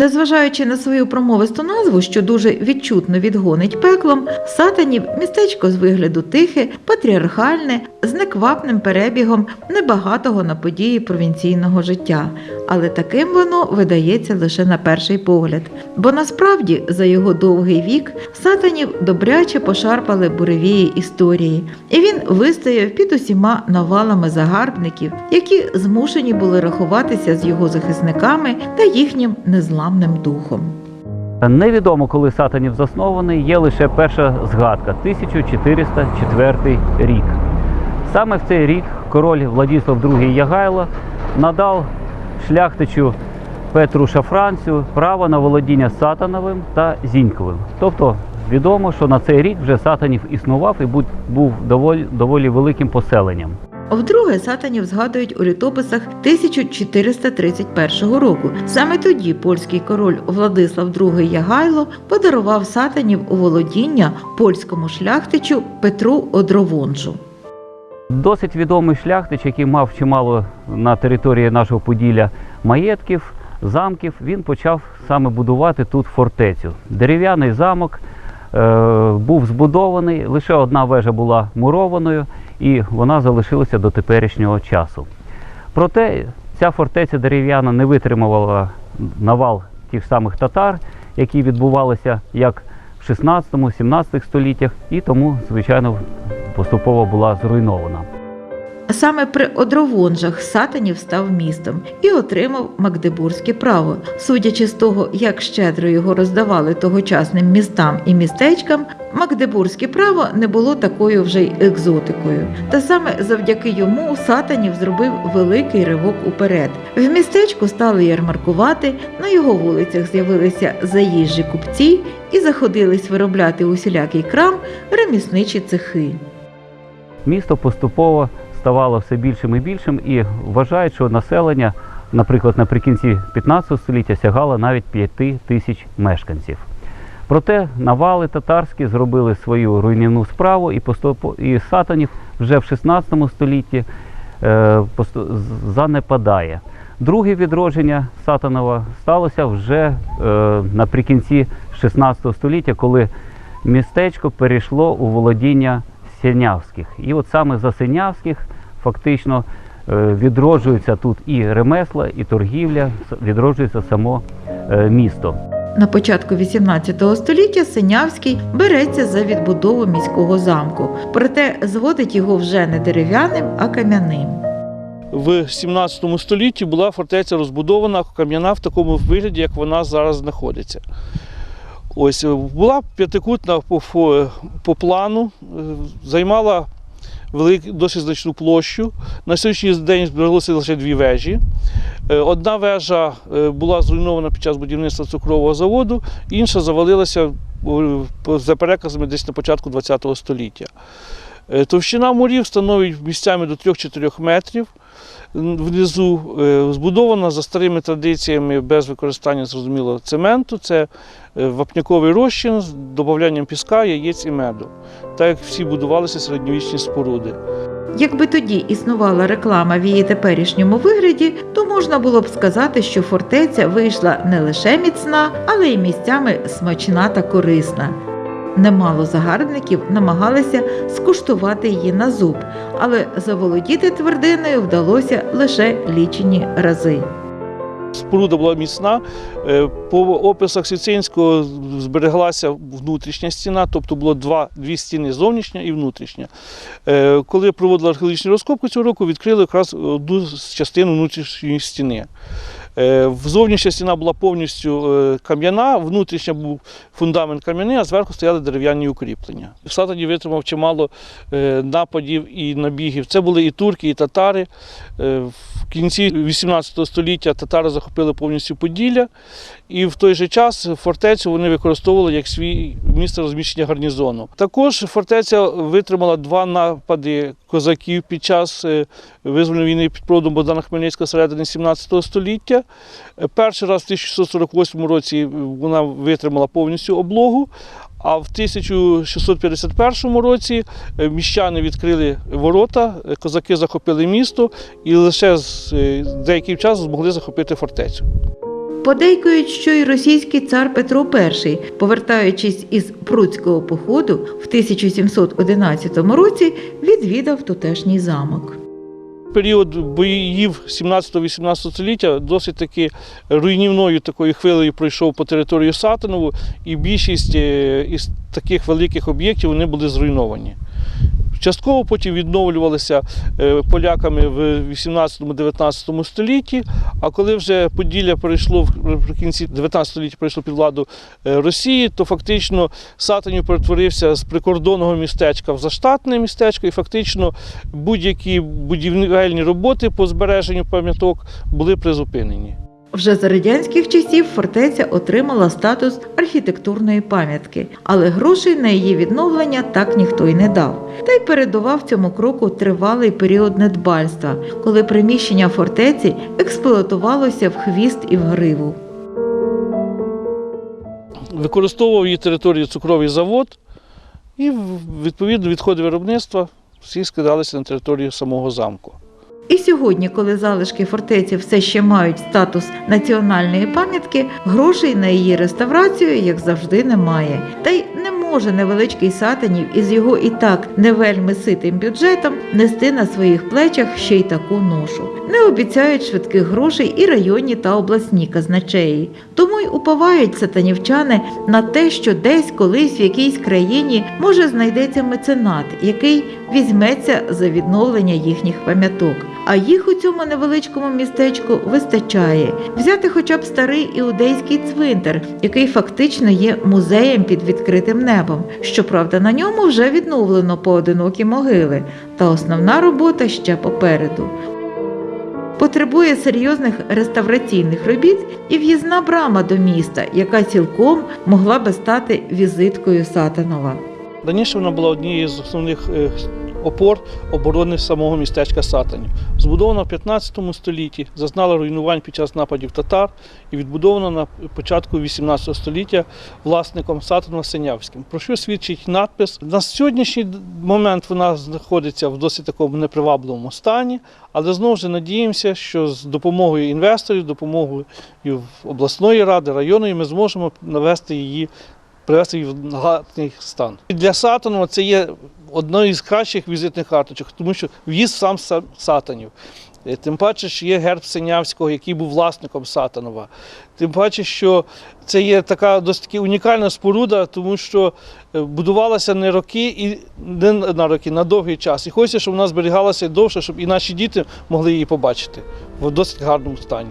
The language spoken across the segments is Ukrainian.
Незважаючи на свою промовисту назву, що дуже відчутно відгонить пеклом, Сатанів містечко з вигляду тихе, патріархальне, з неквапним перебігом небагатого на події провінційного життя. Але таким воно видається лише на перший погляд. Бо насправді за його довгий вік Сатанів добряче пошарпали буревії історії, і він вистояв під усіма навалами загарбників, які змушені були рахуватися з його захисниками та їхнім незламним духом. Невідомо, коли Сатанів заснований, є лише перша згадка 1404 рік. Саме в цей рік король Владіслав II Ягайло надав шляхтичу Петру Шафранцю право на володіння Сатановим та Зіньковим. Тобто відомо, що на цей рік вже Сатанів існував і був- доволі, доволі великим поселенням. Вдруге Сатанів згадують у літописах 1431 року. Саме тоді польський король Владислав II Ягайло подарував Сатанів у володіння польському шляхтичу Петру Одровонжу. Досить відомий шляхтич, який мав чимало на території нашого Поділля маєтків, замків, він почав саме будувати тут фортецю. Дерев'яний замок е, був збудований, лише одна вежа була мурованою, і вона залишилася до теперішнього часу. Проте ця фортеця дерев'яна не витримувала навал тих самих татар, які відбувалися як в 16-17 століттях, і тому, звичайно, поступово була зруйнована. Саме при Одровонжах Сатанів став містом і отримав Магдебурзьке право. Судячи з того, як щедро його роздавали тогочасним містам і містечкам, Магдебурзьке право не було такою вже й екзотикою. Та саме завдяки йому Сатанів зробив великий ривок уперед. В містечку стали ярмаркувати, на його вулицях з'явилися заїжджі купці і заходились виробляти усілякий крам ремісничі цехи. Місто поступово ставало все більшим і більшим, і вважають, що населення, наприклад, наприкінці 15 століття сягало навіть 5 тисяч мешканців. Проте навали татарські зробили свою руйнівну справу, і, і Сатанів вже в 16 столітті е, занепадає. Друге відродження Сатанова сталося вже е, наприкінці 16 століття, коли містечко перейшло у володіння Синявських. І от саме за Синявських фактично е, відроджується тут і ремесла, і торгівля, відроджується само е, місто. На початку XVIII століття Синявський береться за відбудову міського замку, проте зводить його вже не дерев'яним, а кам'яним. В 17 столітті була фортеця розбудована кам'яна в такому вигляді, як вона зараз знаходиться. Ось е, була п'ятикутна по, фо- по плану, е, займала велик, досить значну площу. На сьогоднішній день збереглося лише дві вежі. Е, Одна вежа е, була зруйнована під час будівництва цукрового заводу, інша завалилася е, за переказами десь на початку ХХ століття. Е, Товщина мурів становить місцями до 3-4 метрів. Внизу е, збудована за старими традиціями без використання зрозуміло цементу. Це е, вапняковий розчин з додаванням піска, яєць і меду. Так як всі будувалися середньовічні споруди. Якби тоді існувала реклама в її теперішньому вигляді, то можна було б сказати, що фортеця вийшла не лише міцна, але й місцями смачна та корисна. Немало загарбників намагалися скуштувати її на зуб, але заволодіти твердиною вдалося лише лічені рази. Споруда була міцна. Е, По описах Сіцинського збереглася внутрішня стіна, тобто було два, дві стіни зовнішня і внутрішня. Е, Коли проводили археологічні розкопки цього року, відкрили якраз одну частину внутрішньої стіни. Е, Зовнішня стіна була повністю е, кам'яна, внутрішня був фундамент кам'яний, а зверху стояли дерев'яні укріплення. Сатані витримав чимало е, нападів і набігів. Це були і турки, і татари. В кінці 18 століття татари захопили повністю Поділля, і в той же час фортецю вони використовували як свій місце розміщення гарнізону. Також фортеця витримала два напади козаків під час визвольної війни під проводом Богдана Хмельницького середини 17 століття. Е, Перший раз в 1648 році вона витримала повністю облогу. А в 1651 році е, міщани відкрили ворота, е, козаки захопили місто і лише з е, деякий час змогли захопити фортецю. Подейкують, що й російський цар Петро І, повертаючись із Пруцького походу в 1711 році, відвідав тутешній замок. Період боїв 17-18 століття досить таки руйнівною такою хвилею пройшов по території Сатанову, і більшість е, із таких великих об'єктів вони були зруйновані. Частково потім відновлювалися е, поляками в 18-19 столітті. А коли вже Поділля перейшло в- кінці 19 століття перейшло під владу е, Росії, то фактично Сатанів перетворився з прикордонного містечка в заштатне містечко, і фактично будь-які будівельні роботи по збереженню пам'яток були призупинені. Вже за радянських часів фортеця отримала статус архітектурної пам'ятки, але грошей на її відновлення так ніхто й не дав. Та й передував цьому кроку тривалий період недбальства, коли приміщення фортеці експлуатувалося в хвіст і в гриву. Використовував її територію цукровий завод, і відповідно відходи виробництва всі скидалися на територію самого замку. І сьогодні, коли залишки фортеці все ще мають статус національної пам'ятки, грошей на її реставрацію, як завжди, немає. Та й не може невеличкий сатанів із його і так не вельми ситим бюджетом нести на своїх плечах ще й таку ношу. Не обіцяють швидких грошей і районні та обласні казначеї. Тому й уповають сатанівчани на те, що десь колись в якійсь країні може знайдеться меценат, який візьметься за відновлення їхніх пам'яток. А їх у цьому невеличкому містечку вистачає взяти хоча б старий іудейський цвинтар, який фактично є музеєм під відкритим небом. Щоправда, на ньому вже відновлено поодинокі могили, та основна робота ще попереду. Потребує серйозних реставраційних робіт і в'їзна брама до міста, яка цілком могла би стати візиткою Сатанова. Раніше вона була однією з основних е, опор оборони самого містечка Сатанів. Збудована в 15 столітті, зазнала руйнувань під час нападів татар і відбудована на початку 18 століття власником Сатанова Синявським. Про що свідчить надпис? На сьогоднішній момент вона знаходиться в досить такому непривабливому стані, але знову ж надіємося, що з допомогою інвесторів, допомогою обласної ради, районної ми зможемо навести її привести її в гарний стан. І для Сатанова це є одною із кращих візитних карточок, тому що в'їзд сам Са- Сатанів. Е, Тим паче, що є герб Синявського, який був власником Сатанова. Тим паче, що це є така досить таки унікальна споруда, тому що е, будувалася не роки і не на роки, на довгий час. І хочеться, щоб вона зберігалася довше, щоб і наші діти могли її побачити в досить гарному стані.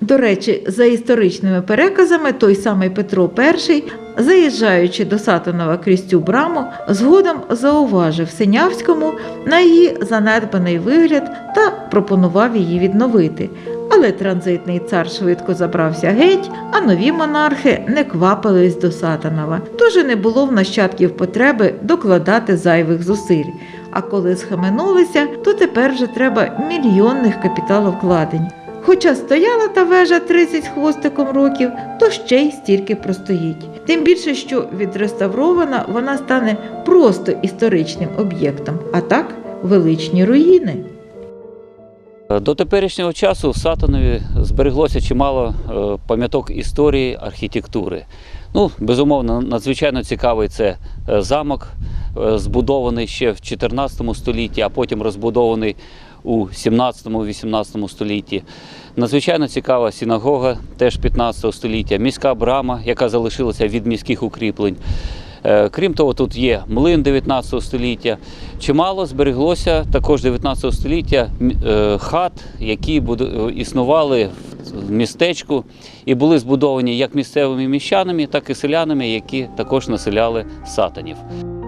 До речі, за історичними переказами, той самий Петро І, заїжджаючи до Сатанова крізь цю браму, згодом зауважив Синявському на її занедбаний вигляд та пропонував її відновити. Але транзитний цар швидко забрався геть, а нові монархи не квапились до Сатанова. Тож і не було в нащадків потреби докладати зайвих зусиль. А коли схаменулися, то тепер вже треба мільйонних капіталовкладень. Хоча стояла та вежа 30 хвостиком років, то ще й стільки простоїть. Тим більше, що відреставрована вона стане просто історичним об'єктом, а так величні руїни. До теперішнього часу в Сатанові збереглося чимало е, пам'яток історії архітектури. Ну, безумовно, надзвичайно цікавий це е, замок, е, збудований ще в 14 столітті, а потім розбудований у 17-18 столітті. Надзвичайно цікава синагога, теж 15 століття, міська брама, яка залишилася від міських укріплень. Е, Крім того, тут є млин 19 століття. Чимало збереглося також 19 століття е, хат, які е, існували в містечку і були збудовані як місцевими міщанами, так і селянами, які також населяли сатанів.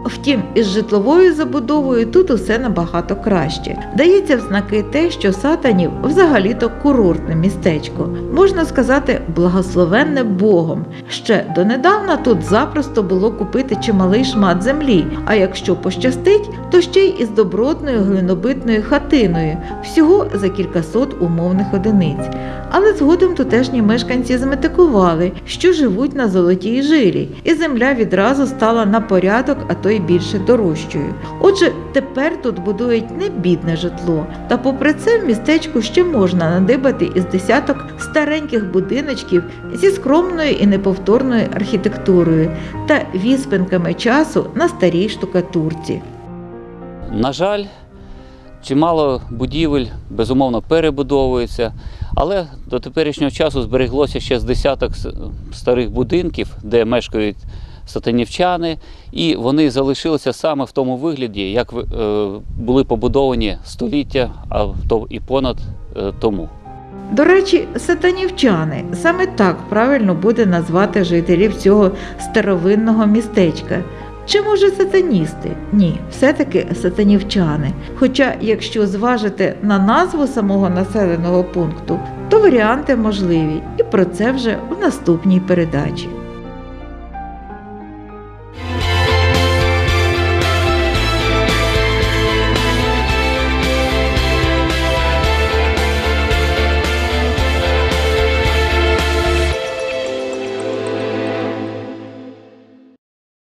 Втім, із житловою забудовою тут усе набагато краще. Дається в знаки те, що Сатанів взагалі-то курортне містечко, можна сказати, благословенне Богом. Ще донедавна тут запросто було купити чималий шмат землі, а якщо пощастить, то ще й із добротною глинобитною хатиною, всього за кількасот умовних одиниць. Але згодом тутешні мешканці зметикували, що живуть на золотій жилі, і земля відразу стала на порядок, а то й і більше дорожчою. Отже, тепер тут будують не бідне житло. Та попри це в містечку ще можна надибати із десяток стареньких будиночків зі скромною і неповторною архітектурою та віспинками часу на старій штукатурці. На жаль, чимало будівель безумовно перебудовується, але до теперішнього часу збереглося ще з десяток старих будинків, де мешкають сатанівчани, і вони залишилися саме в тому вигляді, як е, були побудовані століття, а то і понад е, тому. До речі, сатанівчани саме так правильно буде назвати жителів цього старовинного містечка. Чи може сатаністи? Ні, все-таки сатанівчани. Хоча, якщо зважити на назву самого населеного пункту, то варіанти можливі, і про це вже в наступній передачі.